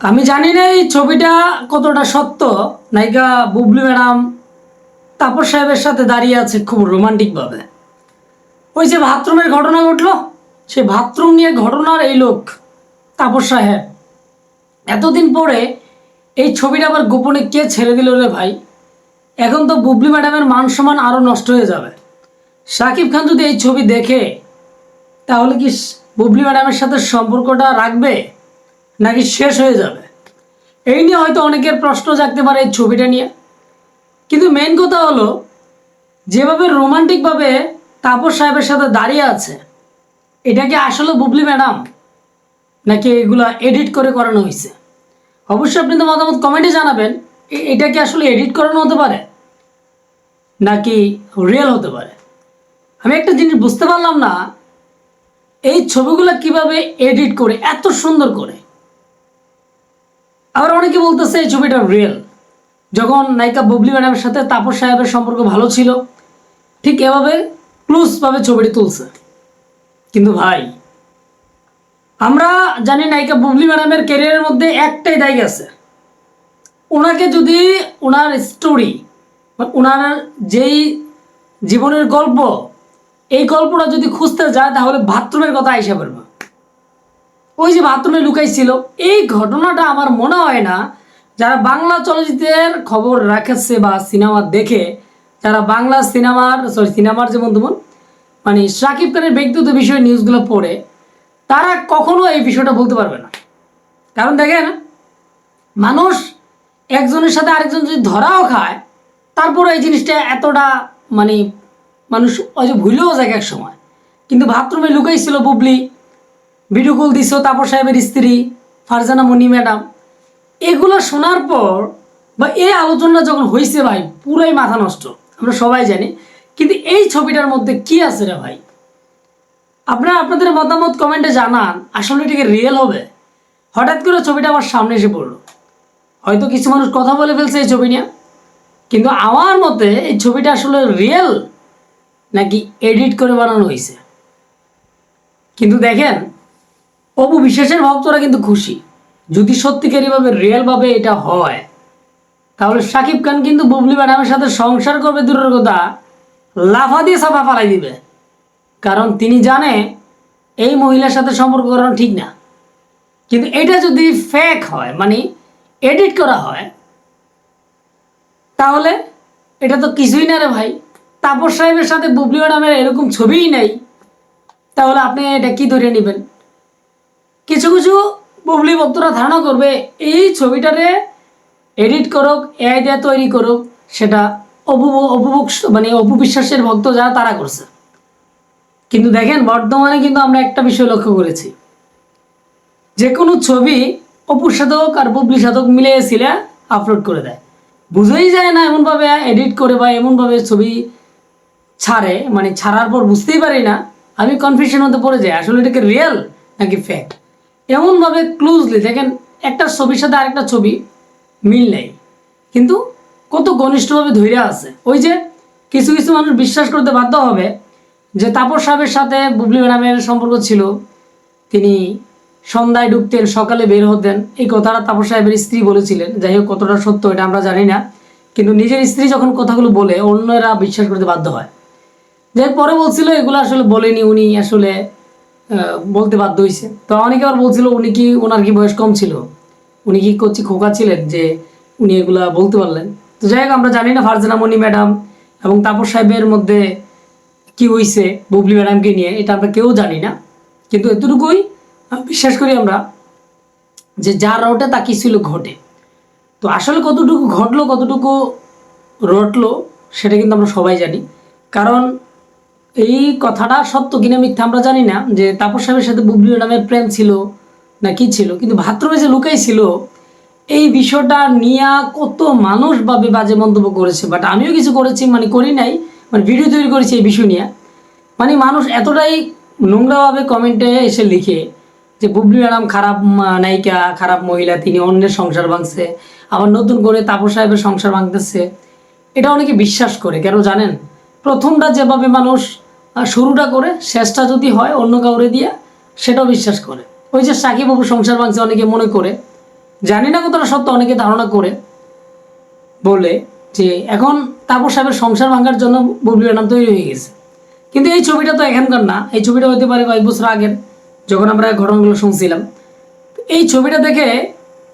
আমি জানি না এই ছবিটা কতটা সত্য। নায়িকা বুবলি ম্যাডাম তাপস সাহেবের সাথে দাঁড়িয়ে আছে খুব রোমান্টিকভাবে ওই যে বাথরুমের ঘটনা ঘটলো? সে বাথরুম নিয়ে ঘটনার এই লোক তাপস সাহেব। এতদিন পরে এই ছবিটা আবার গোপনে কে ছেড়ে দিল রে ভাই? এখন তো বুবলি ম্যাডামের মান সম্মান আরও নষ্ট হয়ে যাবে। শাকিব খান যদি এই ছবি দেখে, তাহলে কি বুবলি ম্যাডামের সাথে সম্পর্কটা রাখবে? নাকি শেষ হয়ে যাবে? এই নিয়ে হয়তো অনেকের প্রশ্ন জাগতে পারে এই ছবিটা নিয়ে। কিন্তু মেন কথা হলো, যেভাবে রোমান্টিকভাবে তাপস সাহেবের সাথে দাঁড়িয়ে আছে, এটা কি আসলে বুবলি ম্যাডাম? নাকি এগুলা এডিট করে করানো হয়েছে? অবশ্যই আপনি তো মতামত কমেন্টে জানাবেন এটা কি আসলে এডিট করানো হতে পারে? নাকি রিয়েল হতে পারে? আমি একটা জিনিস বুঝতে পারলাম না, এই ছবিগুলো কীভাবে এডিট করে, এত সুন্দর করে? আবার অনেকে বলতেছে এই ছবিটা রিয়েল যখন নায়িকা বুবলি ম্যাডামের সাথে তাপস সাহেবের সম্পর্ক ভালো ছিল, ঠিক এভাবে ক্লোজভাবে ছবিটি তুলছে। কিন্তু ভাই, আমরা জানি নায়িকা বুবলি ম্যাডামের ক্যারিয়ারের মধ্যে একটাই দায়ী আছে। ওনাকে যদি ওনার স্টোরি ওনার যেই জীবনের গল্প, এই গল্পটা যদি খুঁজতে যায়, তাহলে বাথরুমের কথা আইসা পারবে ওই যে বাথরুমে লুকাইছিল, এই ঘটনাটা আমার মনে হয় না যারা বাংলা চলচ্চিত্রের খবর রাখেছে বা সিনেমা দেখে, যারা বাংলা সিনেমার সরি সিনেমার যেমন তেমন মানে শাকিব খানের ব্যক্তিগত বিষয়ে নিউজগুলো পড়ে, তারা কখনো এই বিষয়টা বলতে পারবে না। কারণ দেখেন, মানুষ একজনের সাথে আরেকজন যদি ধরাও খায়, তারপরে এই জিনিসটা এতটা মানে মানুষ ওই যে ভুলেও যায় এক সময়। কিন্তু বাথরুমে লুকাইছিল বুবলি ভিডিও কল দিছ তাপর সাহেবের স্ত্রী, ফারজানা মনি ম্যাডাম। এগুলো শোনার পর বা এই আলোচনা যখন হয়েছে ভাই, পুরাই মাথা নষ্ট। আমরা সবাই জানি। কিন্তু এই ছবিটার মধ্যে কি আছে রে ভাই? আপনারা, আপনাদের মতামত কমেন্টে জানান, আসলে এটাকে রিয়েল হবে? হঠাৎ করে ছবিটা আমার সামনে এসে পড়ল। হয়তো কিছু মানুষ কথা বলে ফেলছে এই ছবি নিয়ে। কিন্তু আমার মতে এই ছবিটা আসলে রিয়েল নাকি এডিট করে বানানো হয়েছে কিন্তু দেখেন অপু বিশ্বাসের ভক্তরা কিন্তু খুশি। যদি সত্যিকারীভাবে রিয়েলভাবে এটা হয়, তাহলে শাকিব খান কিন্তু বুবলি ম্যাডামের সাথে সংসার করবে দূরের কথা, লাফা দিয়ে সাফা ফালাই দিবে। কারণ তিনি জানে এই মহিলার সাথে সম্পর্ক করানো ঠিক না। কিন্তু এটা যদি ফেক হয় মানে এডিট করা হয়, তাহলে এটা তো কিছুই না রে ভাই। তাপস সাহেবের সাথে বুবলি ম্যাডামের এরকম ছবিই নেই। তাহলে আপনি এটা কি ধরে নেবেন? কিছু কিছু বুবলি ভক্তরা ধারণা করবে, এই ছবিটারে এডিট করুক এআই দিয়ে তৈরি করুক, সেটা অপু মানে অপবিশ্বাসের ভক্ত যারা, তারা করছে। কিন্তু দেখেন, বর্তমানে কিন্তু আমরা একটা বিষয় লক্ষ্য করেছি। যে কোনো ছবি অপুর সাধক আর বুবলি সাধক মিলে সিলে আপলোড করে দেয়। বুঝেই যায় না এমনভাবে এডিট করে বা এমনভাবে ছবি ছাড়ে মানে ছাড়ার পর বুঝতেই পারি না। আমি কনফিউশন হতে পড়ে যাই, আসলে এটাকে রিয়েল নাকি ফ্যাক্ট এমনভাবে ক্লোজলি দেখেন, একটা ছবির সাথে আরেকটা ছবি মিল নেই। কিন্তু কত ঘনিষ্ঠভাবে ধৈর্য আছে। ওই যে কিছু কিছু মানুষ বিশ্বাস করতে বাধ্য হবে যে তাপস সাহেবের সাথে বুবলি ম্যাডামের সম্পর্ক ছিল। তিনি সন্ধ্যায় ঢুকতেন, সকালে বের হতেন। এই কথাটা তাপস সাহেবের স্ত্রী বলেছিলেন। যাই হোক, কতটা সত্য এটা আমরা জানি না। কিন্তু নিজের স্ত্রী যখন কথাগুলো বলে, অন্যরা বিশ্বাস করতে বাধ্য হয়। যাই পরে বলছিল, এগুলো আসলে বলেনি উনি। আসলে বলতে বাধ্য হয়েছে তো অনেকে আবার বলছিল, উনি কি, ওনার কি বয়স কম ছিল? উনি কি করছি খোকা ছিলেন যে উনি এগুলা বলতে পারলেন? তো যাই হোক, আমরা জানি না ফারজানা মণি ম্যাডাম এবং তাপস সাহেবের মধ্যে কি হয়েছে বুবলি ম্যাডামকে নিয়ে, এটা আমরা কেউ জানি না। কিন্তু এতটুকুই বিশ্বাস করি আমরা যে যার রটে তা কিছু ঘটে। তো আসলে কতটুকু ঘটলো, কতটুকু রটলো, সেটা কিন্তু আমরা সবাই জানি। কারণ এই কথাটা সত্য কিনা মিথ্যা আমরা জানি না, যে তাপস সাহেবের সাথে বুবলি ম্যাডামের প্রেম ছিল না কি ছিল, কিন্তু বাথরুমে যে লুকাই ছিল, এই বিষয়টা নিয়ে কত মানুষ ভাবে বাজে মন্তব্য করেছে বাট আমিও কিছু করেছি মানে করি নাই মানে ভিডিও তৈরি করেছি এই বিষয় নিয়ে। মানে মানুষ এতটাই নোংরাভাবে কমেন্টে এসে লিখে যে বুবলি ম্যাডাম খারাপ নায়িকা, খারাপ মহিলা, তিনি অন্যের সংসার ভাঙছে, আবার নতুন করে তাপস সাহেবের সংসার ভাঙতেছে। এটা অনেকে বিশ্বাস করে, কেন জানেন? প্রথমটা যেভাবে মানুষ শুরুটা করে শেষটা যদি হয় অন্য কাউরে দিয়ে, সেটাও বিশ্বাস করে। ওই যে সাকিব বাবু সংসার ভাঙছে অনেকে মনে করে, জানি না কতটা সত্য, অনেকে ধারণা করে, বলে যে এখন তাপস সাহেবের সংসার ভাঙার জন্য বুবলি ম্যাডাম তৈরি হয়ে গেছে। কিন্তু এই ছবিটা তো এখানকার না, এই ছবিটা হতে পারে কয়েক বছর আগের, যখন আমরা ঘটনাগুলো শুনছিলাম। এই ছবিটা দেখে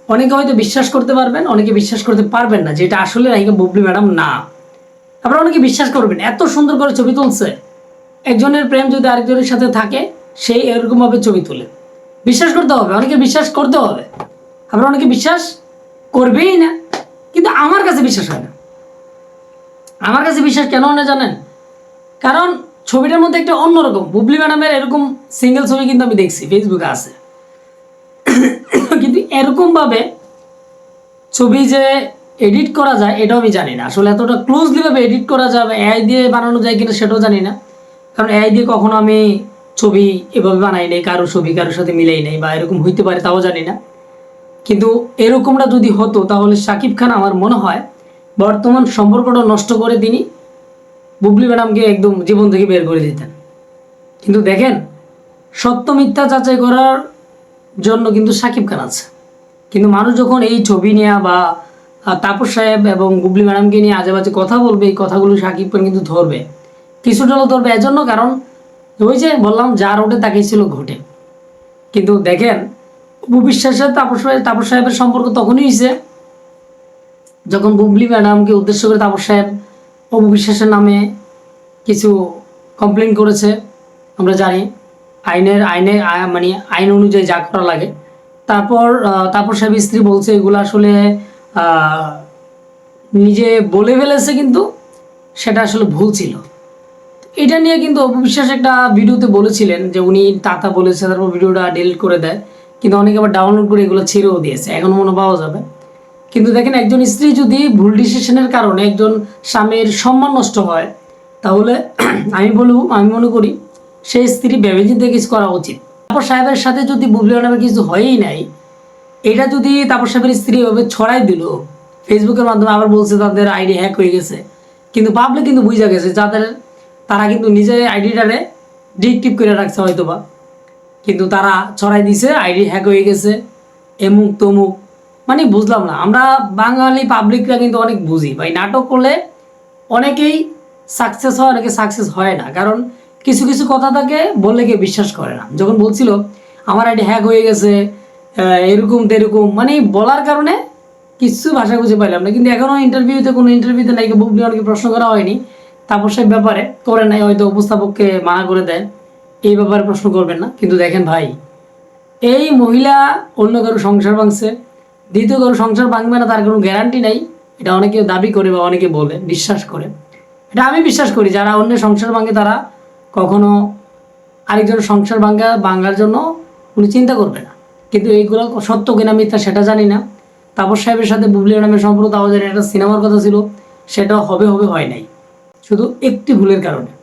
অনেকে হয়তো বিশ্বাস করতে পারবেন, অনেকে বিশ্বাস করতে পারবেন না যেটা আসলে নায়িকা বুবলি ম্যাডাম না। আপনারা অনেকে বিশ্বাস করবেন, এত সুন্দর করে ছবি তুলছে। একজনের প্রেম যদি আরেকজনের সাথে থাকে সেই এরকমভাবে ছবি তোলে। বিশ্বাস করতে হবে, অনেকে বিশ্বাস করতে হবে। আপনারা অনেকে বিশ্বাস করবেই না, কিন্তু আমার কাছে বিশ্বাস হয় না। আমার কাছে বিশ্বাস কেন হয় না জানেন? কারণ ছবিটার মধ্যে একটা অন্যরকম, বুবলি ম্যাডামের এরকম সিঙ্গেল ছবি কিন্তু আমি দেখছি ফেসবুকে আছে। কিন্তু এরকমভাবে ছবি যে এডিট করা যায়, এটাও আমি জানি না। আসলে এতটা ক্লোজলি ভাবে এডিট করা যাবে এআই দিয়ে বানানো যায় কিনা, সেটাও জানি না। কারণ এআই দিয়ে কখনো আমি ছবি এভাবে বানাই নাই, কারও ছবি কারোর সাথে মিলেই নেই বা এরকম হইতে পারে তাও জানি না। কিন্তু এরকমটা যদি হতো, তাহলে সাকিব খান আমার মনে হয় বর্তমান সম্পর্কটা নষ্ট করে তিনি বুবলি ম্যাডামকে একদম জীবন থেকে বের করে দিতেন। কিন্তু দেখেন, সত্য মিথ্যা যাচাই করার জন্য কিন্তু সাকিব খান আছে। কিন্তু মানুষ যখন এই ছবি নিয়ে বা তাপস সাহেব এবং বুবলি ম্যাডামকে নিয়ে আজে বাজে কথা বলবে, এই কথাগুলো সাকিব খান কিন্তু ধরবে। কিছুটা হলেও ধরবে এজন্য কারণ ওই যে বললাম, যার ওঠে তাকেই ছিল ঘটে। কিন্তু দেখেন, অপু বিশ্বাসের তাপস তাপস সাহেবের সম্পর্ক তখনই হয়েছে যখন বুবলি ম্যাডামকে উদ্দেশ্য করে তাপস সাহেব অপু বিশ্বাসের নামে কিছু কমপ্লেন করেছে, আমরা জানি। আইনের, আইনে মানে আইন অনুযায়ী যা করা লাগে। তারপর তাপস সাহেব স্ত্রী বলছে, এগুলো আসলে নিজে বলে ফেলেছে কিন্তু সেটা আসলে ভুল ছিল। এটা নিয়ে কিন্তু অপবিশ্বাস একটা ভিডিওতে বলেছিলেন যে উনি তাতা বলেছে, তারপর ভিডিওটা ডিলিট করে দেয়। কিন্তু অনেকে আবার ডাউনলোড করে এগুলো ছেড়েও দিয়েছে, এখন মনে পাওয়া যাবে। কিন্তু দেখেন একজন স্ত্রী যদি ভুল ডিসিশনের কারণে একজন স্বামীর সম্মান নষ্ট হয়, তাহলে আমি বলব, আমি মনে করি সেই স্ত্রী ভেবে চিন্তে কিছু করা উচিত। তারপর সাহেবের সাথে যদি বুবলি ম্যাডামের কিছু হয়ই নাই, এটা যদি তাপস সাহেবের স্ত্রী এভাবে ছড়াই দিল ফেসবুকের মাধ্যমে আবার বলছে তাদের আইডি হ্যাক হয়ে গেছে, কিন্তু পাবলিক কিন্তু বুঝা গেছে যাদের তারা কিন্তু নিজের আইডিটারে ডিকটিভ করে রাখছে হয়তো বা কিন্তু তারা ছড়াই দিছে আইডি হ্যাক হয়ে গেছে, এমুক তমুক। মানে বুঝলাম না, আমরা বাঙালি পাবলিকরা কিন্তু অনেক বুঝি। ভাই, নাটক করলে অনেকেই সাকসেস হয়, অনেকে সাকসেস হয় না। কারণ কিছু কিছু কথা তাকে বললে কেউ বিশ্বাস করে না। যখন বলছিল, আমার আইডি হ্যাক হয়ে গেছে এরকম তেরকম। মানে বলার কারণে কিছু ভাষা খুঁজে পাইলাম না। কিন্তু এখনও ইন্টারভিউতে কোনো ইন্টারভিউতে নাকি বুবলি অনেকে প্রশ্ন করা হয়নি। তারপর সেই ব্যাপারে করে নাই, হয়তো উপস্থাপককে মানা করে দেয়। এই ব্যাপারে প্রশ্ন করবেন না, কিন্তু দেখেন ভাই, এই মহিলা অন্য কারও সংসার ভাঙছে, দ্বিতীয় কারও সংসার ভাঙবে না, তার কোনো গ্যারান্টি নাই। এটা অনেকে দাবি করে বা অনেকে বলে, বিশ্বাস করে। এটা আমি বিশ্বাস করি, যারা অন্য সংসার ভাঙে তারা কখনো আরেকজন সংসার ভাঙ্গা ভাঙার জন্য উনি চিন্তা করবে না। কিন্তু এইগুলো সত্য কিনা মিথ্যা সেটা জানি না। তাপস সাহেবের সাথে বুবলি নামের সম্পর্ক, তাও জানি একটা সিনেমার কথা ছিল, সেটাও হবে হবে, হয় নাই। শুধু একটি ভুলের কারণে।